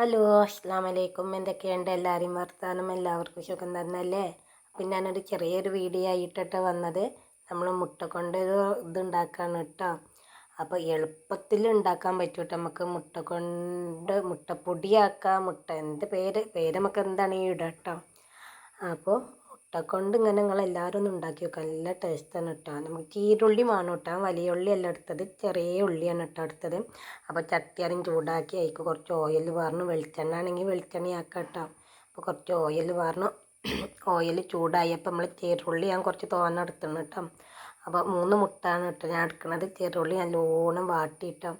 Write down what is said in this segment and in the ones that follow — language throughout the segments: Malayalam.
ഹലോ അസ്സാം വലൈക്കും എന്തൊക്കെയുണ്ട്? എല്ലാവരെയും വർത്താനം എല്ലാവർക്കും സുഖം തന്നല്ലേ? അപ്പം ഞാനൊരു ചെറിയൊരു വീഡിയോ ആയിട്ടിട്ട് വന്നത് നമ്മൾ മുട്ട കൊണ്ട് ഒരു ഇത് കേട്ടോ. അപ്പോൾ എളുപ്പത്തിൽ ഉണ്ടാക്കാൻ പറ്റും നമുക്ക് മുട്ട കൊണ്ട് മുട്ടപ്പൊടിയാക്കാം മുട്ട എന്ത് പേര് പേര് നമുക്ക് ഈ ഇടാം കേട്ടോ. അപ്പോൾ മുട്ട കൊണ്ട് ഇങ്ങനെ നിങ്ങൾ എല്ലാവരും ഒന്ന് ഉണ്ടാക്കി നോക്കുക നല്ല ടേസ്റ്റാണ് കേട്ടോ നമുക്ക് ചീരുള്ളി വേണം കേട്ടോ വലിയ ഉള്ളി അല്ല എടുത്തത്. ചെറിയ ഉള്ളിയാണ് കേട്ടോ എടുത്തത്. അപ്പോൾ ചട്ടിയാരും ചൂടാക്കി അതിക്ക് കുറച്ച് ഓയിൽ വാർന്ന്. വെളിച്ചെണ്ണ ആണെങ്കിൽ വെളിച്ചെണ്ണ ആക്കാം കേട്ടോ അപ്പോൾ കുറച്ച് ഓയിൽ വാർന്ന്. ഓയിൽ ചൂടായി. അപ്പോൾ നമ്മൾ ചെറുള്ളി ഞാൻ കുറച്ച് തോന എടുത്തണം കേട്ടോ അപ്പോൾ മൂന്ന് മുട്ടാണ് കേട്ടോ ഞാൻ എടുക്കുന്നത് ചെറുള്ളി നല്ലോണം വാട്ടിയിട്ടോ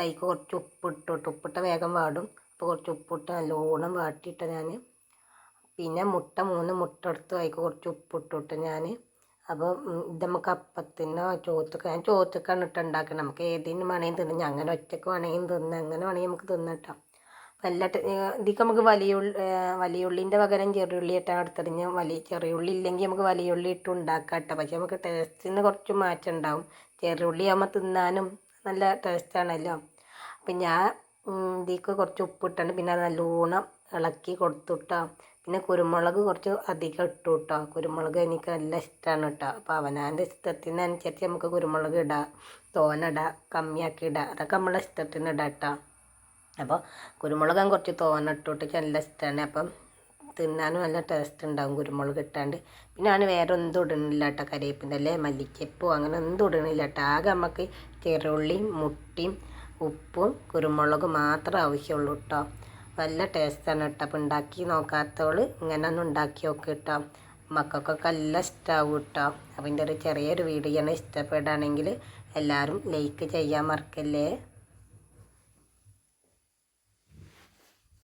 തൈക്ക് കുറച്ച് ഉപ്പിട്ടു കേട്ടോ ഉപ്പിട്ട വേഗം വാടും. അപ്പോൾ കുറച്ച് ഉപ്പിട്ട് നല്ലോണം വാട്ടിയിട്ടോ ഞാൻ പിന്നെ മുട്ട മൂന്ന് മുട്ട എടുത്ത് അതിക്ക് കുറച്ച് ഉപ്പിട്ടിട്ട് ഞാൻ അപ്പോൾ ഇത് നമുക്ക് അപ്പത്തിനോ ചോറ്റക്ക് ഞാൻ ചോറ്റക്കാണ് ഇട്ട് ഉണ്ടാക്കുന്നത് നമുക്ക് ഏതിനും വേണമെങ്കിൽ തിന്നാം ഞാൻ അങ്ങനെ ഒറ്റയ്ക്ക് വേണമെങ്കിൽ തിന്നാം അങ്ങനെ വേണമെങ്കിൽ നമുക്ക് തിന്നട്ടോ നല്ല ഇതിക്ക് നമുക്ക് വലിയ വലിയ ഉള്ളിന്റെ പകരം ചെറിയുള്ളി ഇട്ടാണ് എടുത്തത് ഞാൻ വലിയ ചെറിയ ഉള്ളി ഇല്ലെങ്കിൽ നമുക്ക് വലിയ ഉള്ളി ഇട്ട് ഉണ്ടാക്കാം കേട്ടോ. പക്ഷേ നമുക്ക് ടേസ്റ്റിന് കുറച്ച് മാറ്റം ഉണ്ടാവും. ചെറിയുള്ളി ആകുമ്പോൾ തിന്നാനും നല്ല ടേസ്റ്റാണല്ലോ അപ്പം ഞാൻ ഇതിക്ക് കുറച്ച് ഉപ്പിട്ടാണ്. പിന്നെ നല്ലോണം ഇളക്കി കൊടുത്തുട്ടോ പിന്നെ കുരുമുളക് കുറച്ച് അധികം ഇട്ടു കേട്ടോ കുരുമുളക് എനിക്ക് നല്ല ഇഷ്ടമാണ് കേട്ടോ അപ്പോൾ അവനാന്റെ ഇഷ്ടത്തിനനുസരിച്ച് നമുക്ക് കുരുമുളക് ഇടാം. തോന ഇടാം കമ്മിയാക്കി ഇടാം. അതൊക്കെ നമ്മളെ ഇഷ്ടത്തിന് ഇടാം കേട്ടോ അപ്പോൾ കുരുമുളക് ഞാൻ കുറച്ച് തോന ഇട്ടിട്ട് നല്ല ഇഷ്ടമാണ് അപ്പം തിന്നാനും നല്ല ടേസ്റ്റ് ഉണ്ടാകും കുരുമുളക് ഇട്ടാണ്ട്. പിന്നെ ഞാൻ വേറെ ഒന്നും ഇടണില്ല കേട്ടോ കറിവേപ്പിന്റെ അല്ലേ മല്ലിച്ചപ്പോ അങ്ങനെ ഒന്നും ഇടണില്ല കേട്ടോ ആകെ നമുക്ക് ചെറുള്ളിയും മുട്ടിയും ഉപ്പും കുരുമുളകും മാത്രമേ ആവശ്യമുള്ളൂ കേട്ടോ നല്ല ടേസ്റ്റാണ് കേട്ടോ. അപ്പം ഉണ്ടാക്കി നോക്കാത്തവൾ ഇങ്ങനെ ഒന്ന് ഉണ്ടാക്കി നോക്ക് കേട്ടോ മക്കൾക്കൊക്കെ നല്ല ഇഷ്ടമാവും കേട്ടോ. അപ്പം ഇതിന്റെ ഒരു ചെറിയൊരു വീഡിയോ ആണ് ഇഷ്ടപ്പെടുകയാണെങ്കിൽ എല്ലാവരും ലൈക്ക് ചെയ്യാൻ മറക്കല്ലേ?